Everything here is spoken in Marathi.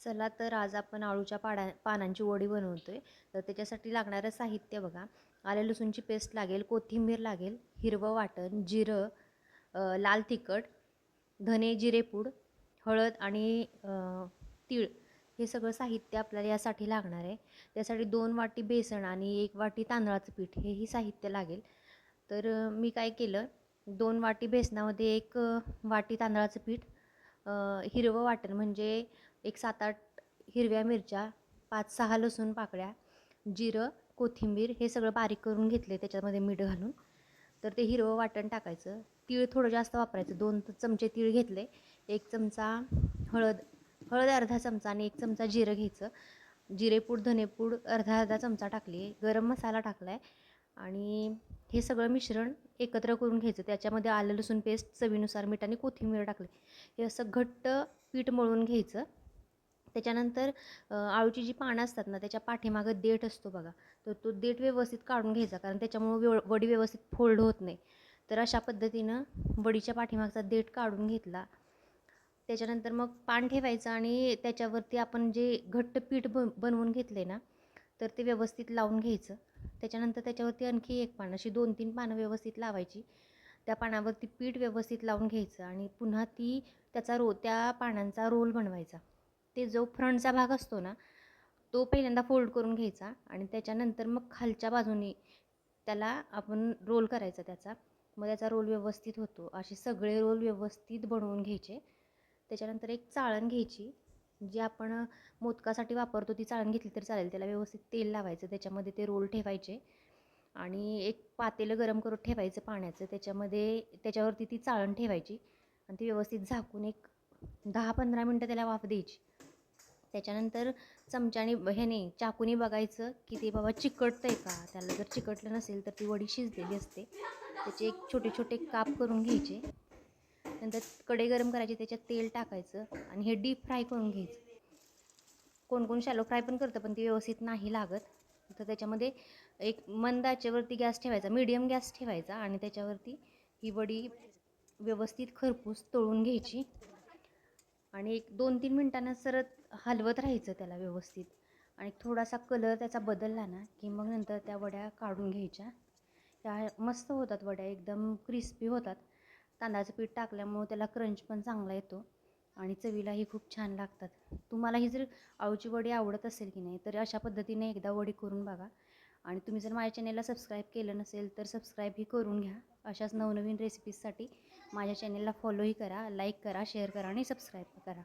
चला तर आज आपण आळूच्या पाडा पानांची वडी बनवतो आहे तर त्याच्यासाठी लागणारं साहित्य बघा. आले लसूणची पेस्ट लागेल कोथिंबीर लागेल हिरवं वाटण जिरं लाल तिखट धने जिरेपूड हळद आणि तीळ हे सगळं साहित्य आपल्याला यासाठी लागणार आहे. त्यासाठी दोन वाटी बेसन आणि एक वाटी तांदळाचं पीठ हेही साहित्य लागेल. तर मी काय केलं? दोन वाटी बेसनामध्ये एक वाटी तांदळाचं पीठ हिरवं वाटण म्हणजे एक सात आठ हिरव्या मिरच्या पाच सहा लसूण पाकळ्या जिरं कोथिंबीर हे सगळं बारीक करून घेतले त्याच्यामध्ये मीठ घालून. तर ते हिरवं वाटण टाकायचं. तीळ थोडं जास्त वापरायचं. दोन चमचे तीळ घेतले. एक चमचा हळद हळद अर्धा चमचा आणि एक चमचा जिरं घ्यायचं. जिरेपूड धनेपूड अर्धा अर्धा चमचा टाकली. गरम मसाला टाकला आहे आणि हे सगळं मिश्रण एकत्र करून घ्यायचं. त्याच्यामध्ये आलं लसूण पेस्ट चवीनुसार मीठ आणि कोथिंबीर टाकले. हे असं घट्ट पीठ मळून घ्यायचं. त्याच्यानंतर आळूची जी पानं असतात ना त्याच्या पाठीमागं देठ असतो बघा. तर तो देठ व्यवस्थित काढून घ्यायचा कारण त्याच्यामुळं व्यव वडी व्यवस्थित फोल्ड होत नाही. तर अशा पद्धतीनं वडीच्या पाठीमागचा देठ काढून घेतला. त्याच्यानंतर मग पान ठेवायचं आणि त्याच्यावरती आपण जे घट्ट पीठ बन बनवून घेतले ना तर ते व्यवस्थित लावून घ्यायचं. त्याच्यानंतर त्याच्यावरती आणखी एक पान अशी दोन तीन पानं व्यवस्थित लावायची. त्या पानावरती पीठ व्यवस्थित लावून घ्यायचं आणि पुन्हा ती त्याचा रो त्या पानांचा रोल बनवायचा. ते जो फ्रंटचा भाग असतो ना तो पहिल्यांदा फोल्ड करून घ्यायचा आणि त्याच्यानंतर मग खालच्या बाजूने त्याला आपण रोल करायचा त्याचा. मग त्याचा रोल व्यवस्थित होतो. असे सगळे रोल व्यवस्थित बनवून घ्यायचे. त्याच्यानंतर एक चाळण घ्यायची. जी आपण मोदकासाठी वापरतो ती चाळण घेतली तर चालेल. त्याला व्यवस्थित तेल लावायचं. त्याच्यामध्ये ते रोल ठेवायचे. आणि एक पातेलं गरम करून ठेवायचं पाण्याचं. त्याच्यामध्ये त्याच्यावरती ती चाळण ठेवायची. आणि ती व्यवस्थित झाकून एक दहा पंधरा मिनटं त्याला वाफ द्यायची. त्याच्यानंतर चमच्याने ह्याने चाकूने बघायचं की ते बाबा चिकटतं आहे का? त्याला जर चिकटलं नसेल तर ती वडी शिजलेली असते. त्याचे एक छोटे छोटे काप करून घ्यायचे. नंतर कढई गरम करायची त्याच्यात तेल टाकायचं आणि हे डीप फ्राय करून घ्यायचं. कोण कोण शॅलो फ्राय पण करतं पण ती व्यवस्थित नाही लागत. तर त्याच्यामध्ये एक मंदाच्यावरती गॅस ठेवायचा मीडियम गॅस ठेवायचा आणि त्याच्यावरती ही वडी व्यवस्थित खरपूस तळून घ्यायची. आणि एक दोन तीन मिनटानं सरत हलवत राहायचं त्याला व्यवस्थित. आणि थोडासा कलर त्याचा बदलला ना की मग नंतर त्या वड्या काढून घ्यायच्या. त्या मस्त होतात वड्या एकदम क्रिस्पी होतात. तांदळाचं पीठ टाकल्यामुळं त्याला क्रंच पण चांगला येतो आणि चवीलाही खूप छान लागतात. तुम्हाला ही जर आळूची वडी आवडत असेल की नाही तर अशा पद्धतीने एकदा वडी करून बघा. आणि तुम्ही जर माझ्या चॅनेलला सबस्क्राईब केलं नसेल तर सबस्क्राईबही करून घ्या. अशाच नवनवीन रेसिपीजसाठी माझ्या चॅनेलला फॉलोही करा लाईक करा शेअर करा आणि सबस्क्राईब करा.